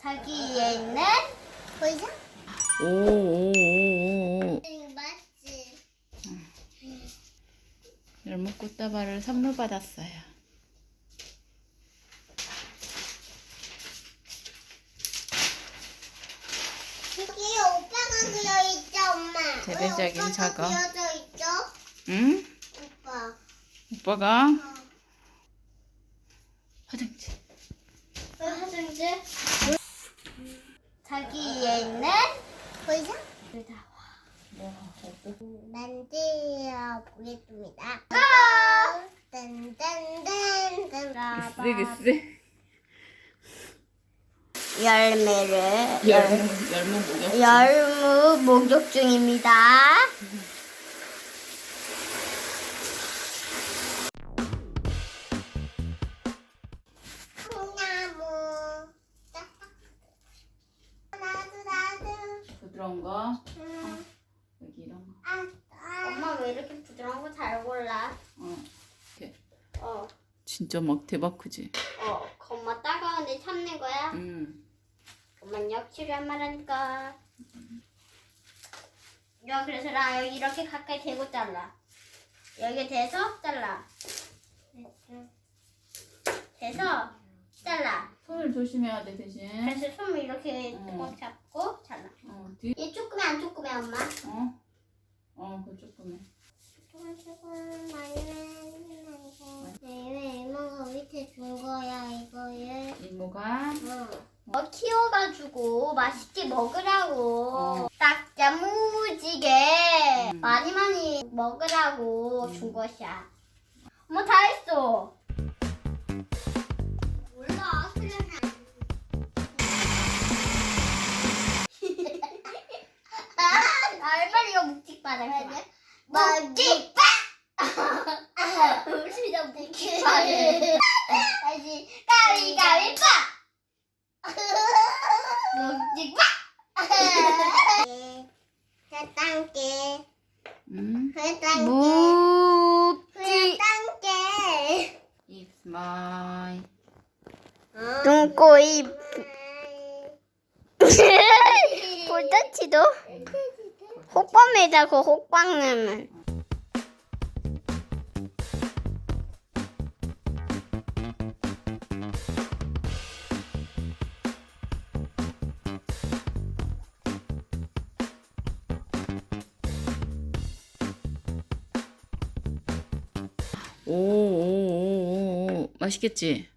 자기에 있는 보이죠? 오오오오 맞지? 열무 꽃다발을 선물 받았어요. 여기 오빠가 그려 있죠, 엄마? 대대적인 왜 오빠가 작업. 그려져 있죠? 응? 오빠. 오빠가 어. 화장실. 왜 화장실? 자기에 있는 보이죠? 만들어 보겠습니다. 딴딴딴딴. 글쎄 열매를 열무 열무 목욕. 열무 목욕 중입니다. 부드러운 거 음. 여기 이런 거. 엄마 왜 이렇게 부드러운 거 잘 골라? 어. 이렇게. 어, 진짜 막 대박 크지. 어, 엄마 따가운데 참는 거야? 응. 엄마 역치를 한 말하니까. 야, 그래서 나 여기 이렇게 가까이 대고 잘라. 여기 대서 잘라. 대서 잘라. 손을 조심해야 돼 대신. 그래서 손을 이렇게 음. 꽉 잡고 뒤. 얘 조금해 안 조금해 엄마? 어. 어, 그 조금해. 조금 조금 많이 왜 이모가 밑에 준 거야 이거를? 이모가 어, 키워가지고 맛있게 먹으라고 어. 딱 야무지게 음. 많이 많이 먹으라고 준 것이야. 뭐다 했어. 몰라 그냥. 빨리 이거 묵직바다. 묵직바. 우리 좀 묵직바. 다시 가위가위바. 묵직바. 해당게 음. 해당게 묵지. 해당게 It's my. 눈꼬입 볼터치도 호빵이다 그 호빵은 오오 오 오 맛있겠지?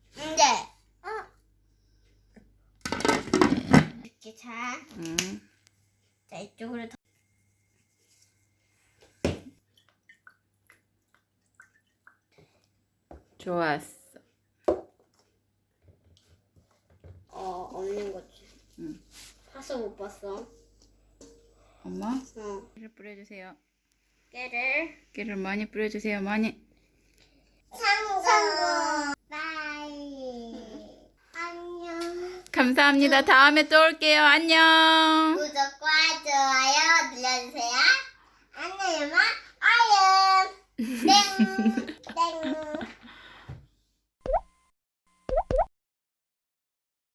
좋았어. 어, 없는 거지. 응. 봤어, 못 봤어? 엄마? 어. 깨를 뿌려주세요. 깨를. 깨를 많이 뿌려주세요. 많이. 참고. 감사합니다. 다음에 또 올게요. 안녕. 구독과 좋아요 눌러주세요. 안녕, 엄마. 아유. 땡.